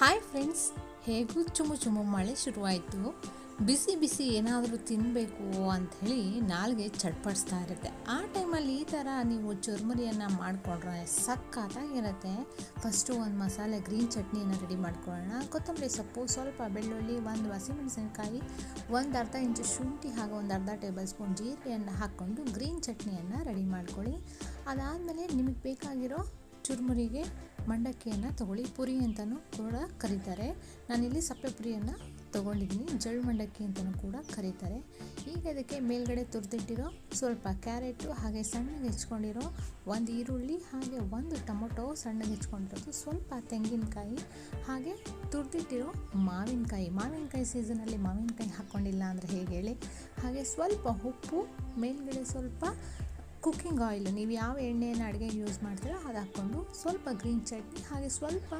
Hi friends ಹೇಗೂ ಚುಮು ಚುಮು ಮಳೆ ಶುರುವಾಯಿತು. ಬಿಸಿ ಬಿಸಿ ಏನಾದರೂ ತಿನ್ನಬೇಕು ಅಂಥೇಳಿ ನಾಲ್ಗೆ ಚಟ್ಪಡಿಸ್ತಾ ಇರುತ್ತೆ. ಆ ಟೈಮಲ್ಲಿ ಈ ಥರ ನೀವು ಚುರ್ಮುರಿಯನ್ನು ಮಾಡಿಕೊಂಡ್ರೆ ಸಕ್ಕತ್ತಾಗಿರುತ್ತೆ ಫಸ್ಟು ಒಂದು ಮಸಾಲೆ ಗ್ರೀನ್ ಚಟ್ನಿಯನ್ನು ರೆಡಿ ಮಾಡ್ಕೊಳ್ಳೋಣ. ಕೊತ್ತಂಬರಿ ಸೊಪ್ಪು, ಸ್ವಲ್ಪ ಬೆಳ್ಳುಳ್ಳಿ, ಒಂದು ಹಸಿಮೆಣಸಿನಕಾಯಿ, ಒಂದು ಅರ್ಧ ಇಂಚು ಶುಂಠಿ ಹಾಗೂ ಒಂದು ಅರ್ಧ ಟೇಬಲ್ ಸ್ಪೂನ್ ಜೀರಿಗೆಯನ್ನು ಹಾಕ್ಕೊಂಡು ಗ್ರೀನ್ ಚಟ್ನಿಯನ್ನು ರೆಡಿ ಮಾಡ್ಕೊಳ್ಳಿ. ಅದಾದಮೇಲೆ ನಿಮಗೆ ಬೇಕಾಗಿರೋ ಚುರುಮುರಿಗೆ ಮಂಡಕ್ಕಿಯನ್ನು ತಗೊಳ್ಳಿ. ಪುರಿ ಅಂತಲೂ ಕೂಡ ಕರೀತಾರೆ. ನಾನಿಲ್ಲಿ ಸಪ್ಪೆ ಪುರಿಯನ್ನು ತೊಗೊಂಡಿದ್ದೀನಿ. ಜಳು ಮಂಡಕ್ಕಿ ಅಂತಲೂ ಕೂಡ ಕರೀತಾರೆ. ಈಗ ಇದಕ್ಕೆ ಮೇಲ್ಗಡೆ ತುರಿದಿಟ್ಟಿರೋ ಸ್ವಲ್ಪ ಕ್ಯಾರೆಟು ಹಾಗೆ ಸಣ್ಣಗೆ ಹೆಚ್ಕೊಂಡಿರೋ ಒಂದು ಈರುಳ್ಳಿ ಹಾಗೆ ಒಂದು ಟೊಮೊಟೊ ಸಣ್ಣಗೆ ಹೆಚ್ಕೊಂಡಿರೋದು, ಸ್ವಲ್ಪ ತೆಂಗಿನಕಾಯಿ ಹಾಗೆ ತುರಿದಿಟ್ಟಿರೋ ಮಾವಿನಕಾಯಿ. ಮಾವಿನಕಾಯಿ ಸೀಸನಲ್ಲಿ ಮಾವಿನಕಾಯಿ ಹಾಕ್ಕೊಂಡಿಲ್ಲ ಅಂದರೆ ಹೇಗೆ ಹೇಳಿ? ಹಾಗೆ ಸ್ವಲ್ಪ ಉಪ್ಪು, ಮೇಲ್ಗಡೆ ಸ್ವಲ್ಪ ಕುಕ್ಕಿಂಗ್ ಆಯಿಲ್ ನೀವು ಯಾವ ಎಣ್ಣೆಯನ್ನು ಅಡುಗೆಗೆ ಯೂಸ್ ಮಾಡ್ತೀರೋ ಅದು ಹಾಕ್ಕೊಂಡು ಸ್ವಲ್ಪ ಗ್ರೀನ್ ಚಟ್ನಿ ಹಾಗೆ ಸ್ವಲ್ಪ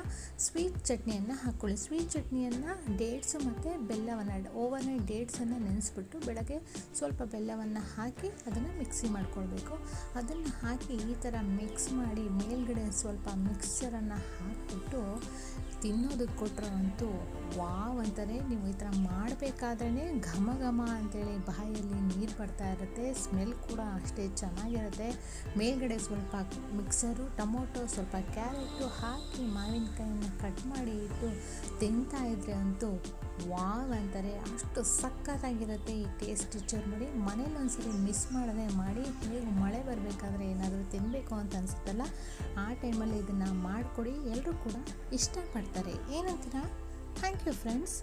ಸ್ವೀಟ್ ಚಟ್ನಿಯನ್ನು ಹಾಕ್ಕೊಳ್ಳಿ. ಸ್ವೀಟ್ ಚಟ್ನಿಯನ್ನು ಡೇಟ್ಸು ಮತ್ತು ಬೆಲ್ಲವನ್ನು ಓವರ್ನೈಟ್ ಡೇಟ್ಸನ್ನು ನೆನೆಸ್ಬಿಟ್ಟು ಬೆಳಗ್ಗೆ ಸ್ವಲ್ಪ ಬೆಲ್ಲವನ್ನು ಹಾಕಿ ಅದನ್ನು ಮಿಕ್ಸಿ ಮಾಡ್ಕೊಳ್ಬೇಕು. ಅದನ್ನು ಹಾಕಿ ಈ ಥರ ಮಿಕ್ಸ್ ಮಾಡಿ ಮೇಲ್ಗಡೆ ಸ್ವಲ್ಪ ಮಿಕ್ಸ್ಚರನ್ನು ಹಾಕಿಬಿಟ್ಟು ತಿನ್ನೋದಕ್ಕೆ ಕೊಟ್ಟರೆ ಅಂತೂ ವಾವ್ ಅಂತಾರೆ ನೀವು ಈ ಥರ ಮಾಡಬೇಕಾದ್ರೆ ಘಮ ಘಮ ಅಂತೇಳಿ ಬಾಯಲ್ಲಿ ನೀರು ಬರ್ತಾ ಇರುತ್ತೆ ಸ್ಮೆಲ್ ಕೂಡ ಅಷ್ಟೇ ಚೆನ್ನಾಗಿರುತ್ತೆ. ಮೇಲ್ಗಡೆ ಸ್ವಲ್ಪ ಮಿಕ್ಸರು ಟೊಮೊಟೊ, ಸ್ವಲ್ಪ ಕ್ಯಾರೆಟು ಹಾಕಿ ಮಾವಿನಕಾಯಿನ ಕಟ್ ಮಾಡಿ ಇಟ್ಟು ತಿಂತಾ ಇದ್ರೆ ಅಂತೂ ವಾವ್ ಅಂತಾರೆ. ಅಷ್ಟು ಸಕ್ಕತ್ತಾಗಿರುತ್ತೆ ಈ ಟೇಸ್ಟ್ ಮಾಡಿ ಮನೇಲಿ ಒಂದ್ಸರಿ ಮಿಸ್ ಮಾಡದೆ ಮಾಡಿ ಹೇಗೆ ಮಳೆ ಬರಬೇಕಾದ್ರೆ ಏನಾದರೂ ತಿನ್ನಬೇಕು ಅಂತ ಅನಿಸುತ್ತಲ್ಲ, ಆ ಟೈಮಲ್ಲಿ ಇದನ್ನು ಮಾಡಿಕೊಡಿ. ಎಲ್ಲರೂ ಕೂಡ ಇಷ್ಟಪಡ್ತಾರೆ. ಏನಂತೀರಾ? Thank you friends